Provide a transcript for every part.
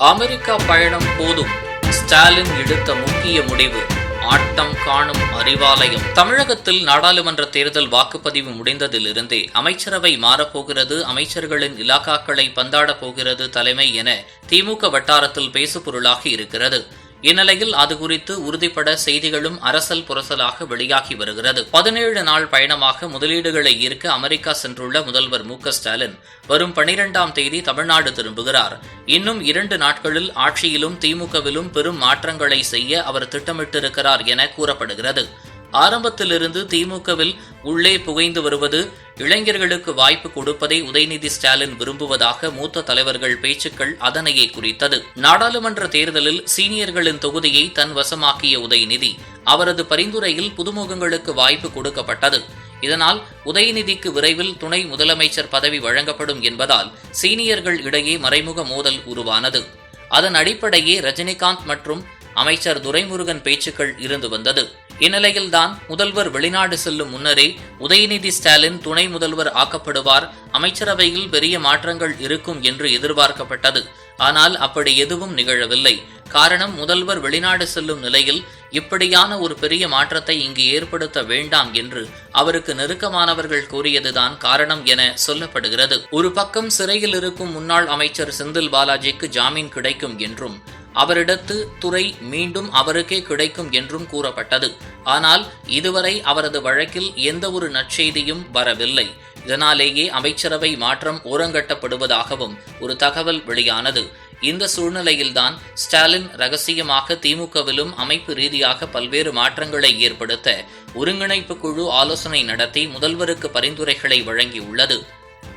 America பயணம் போதும். ஸ்டாலின் எடுத்த முக்கிய முடிவு ஆட்டம் காணும் அறிவாலயம். தமிழகத்தில் நாடாளுமன்ற தேர்தல் வாக்குப்பதிவு முடிந்ததிலிருந்தே அமைச்சரவை மாறப்போகிறது அமைச்சர்களின் இலாக்காக்களை பந்தாடப் போகிறது தலைமை என திமுக வட்டாரத்தில் பேசுபொருளாகி இருக்கிறது. இந்நிலையில் அது குறித்து உறுதிப்பட செய்திகளும் அரசல் புரசலாக வெளியாகி வருகிறது. பதினேழு நாள் பயணமாக முதலீடுகளை ஈர்க்க அமெரிக்கா சென்றுள்ள முதல்வர் மு ஸ்டாலின் வரும் பனிரெண்டாம் தேதி தமிழ்நாடு திரும்புகிறார். இன்னும் இரண்டு நாட்களில் ஆட்சியிலும் திமுகவிலும் பெரும் மாற்றங்களை செய்ய அவர் திட்டமிட்டிருக்கிறார் என கூறப்படுகிறது. ஆரம்பத்திலிருந்து திமுகவில் உள்ளே புகைந்து வருவது இளைஞர்களுக்கு வாய்ப்பு கொடுப்பதை உதயநிதி ஸ்டாலின் விரும்புவதாக மூத்த தலைவர்கள் பேச்சுக்கள் அதனையே குறித்தது. நாடாளுமன்ற தேர்தலில் சீனியர்களின் தொகுதியை தன் வசமாக்கிய உதயநிதி அவரது பரிந்துரையில் புதுமுகங்களுக்கு வாய்ப்பு கொடுக்கப்பட்டது. இதனால் உதயநிதிக்கு விரைவில் துணை முதலமைச்சர் பதவி வழங்கப்படும் என்பதால் சீனியர்கள் இடையே மறைமுக மோதல் உருவானது. அதன் அடிப்படையே ரஜினிகாந்த் மற்றும் அமைச்சர் துரைமுருகன் பேச்சுக்கள் இருந்து வந்தது. இந்நிலையில்தான் முதல்வர் வெளிநாடு செல்லும் முன்னரே உதயநிதி ஸ்டாலின் துணை முதல்வர் ஆக்கப்படுவார். அமைச்சரவையில் பெரிய மாற்றங்கள் இருக்கும் என்று எதிர்பார்க்கப்பட்டது. ஆனால் அப்படி எதுவும் நிகழவில்லை. காரணம் முதல்வர் வெளிநாடு செல்லும் நிலையில் இப்படியான ஒரு பெரிய மாற்றத்தை இங்கு ஏற்படுத்த வேண்டாம் என்று அவருக்கு நெருக்கமானவர்கள் கூறியதுதான் காரணம் என சொல்லப்படுகிறது. ஒரு பக்கம் சிறையில் இருக்கும் முன்னாள் அமைச்சர் செந்தில் பாலாஜிக்கு ஜாமீன் கிடைக்கும் என்றும் அவரிடத்து துறை மீண்டும் அவருக்கே கிடைக்கும் என்றும் கூறப்பட்டது. ஆனால் இதுவரை அவரது வழக்கில் எந்த ஒரு நற்செய்தியும் வரவில்லை. இதனாலேயே அமைச்சரவை மாற்றம் ஓரங்கட்டப்படுவதாகவும் ஒரு தகவல் வெளியானது. இந்த சூழ்நிலையில்தான் ஸ்டாலின் ரகசியமாக திமுகவிலும் அமைப்பு ரீதியாக பல்வேறு மாற்றங்களை ஏற்படுத்த ஒருங்கிணைப்பு குழு ஆலோசனை நடத்தி முதல்வருக்கு பரிந்துரைகளை வழங்கியுள்ளது.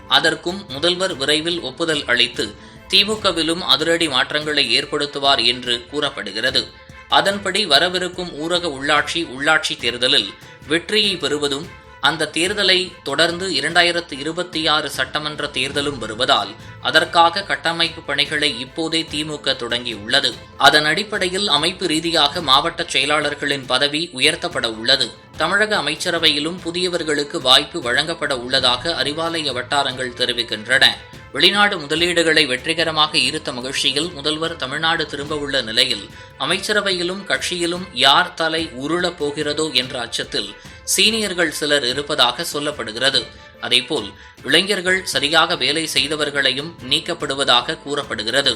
அதற்கும் முதல்வர் விரைவில் ஒப்புதல் அளித்து திமுகவிலும் அதிரடி மாற்றங்களை ஏற்படுத்துவார் என்று கூறப்படுகிறது. அதன்படி வரவிருக்கும் ஊரக உள்ளாட்சி உள்ளாட்சி தேர்தலில் வெற்றியை பெறுவதும் அந்த தேர்தலை தொடர்ந்து இரண்டாயிரத்து இருபத்தி ஆறு சட்டமன்ற தேர்தலும் வருவதால் அதற்காக கட்டமைப்பு பணிகளை இப்போதே திமுக தொடங்கியுள்ளது. அதன் அடிப்படையில் அமைப்பு ரீதியாக மாவட்ட செயலாளர்களின் பதவி உயர்த்தப்பட உள்ளது. தமிழக அமைச்சரவையிலும் புதியவர்களுக்கு வாய்ப்பு வழங்கப்பட உள்ளதாக அறிவாலய வட்டாரங்கள் தெரிவிக்கின்றன. வெளிநாடு முதலீடுகளை வெற்றிகரமாக ஈர்த்த மகிழ்ச்சியில் முதல்வர் தமிழ்நாடு திரும்ப உள்ள நிலையில் அமைச்சரவையிலும் கட்சியிலும் யார் தலை உருளப் போகிறதோ என்ற அச்சத்தில் சீனியர்கள் சிலர் இருப்பதாக சொல்லப்படுகிறது. அதேபோல் இளைஞர்கள் சரியாக வேலை செய்தவர்களையும் நீக்கப்படுவதாக கூறப்படுகிறது.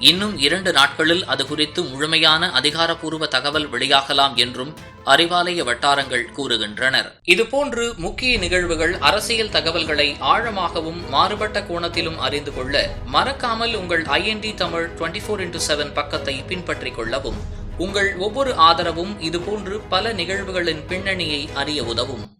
இன்னும் இரண்டு நாட்களில் அது குறித்து முழுமையான அதிகாரப்பூர்வ தகவல் வெளியாகலாம் என்றும் அறிவாலய வட்டாரங்கள் கூறுகின்றனர். இதுபோன்று முக்கிய நிகழ்வுகள் அரசியல் தகவல்களை ஆழமாகவும் மாறுபட்ட கோணத்திலும் அறிந்து கொள்ள மறக்காமல் உங்கள் IND Tamil twenty four into seven பக்கத்தை பின்பற்றிக் கொள்ளவும் உங்கள் ஒவ்வொரு ஆதரவும் இதுபோன்று பல நிகழ்வுகளின் பின்னணியை அறிய உதவும்.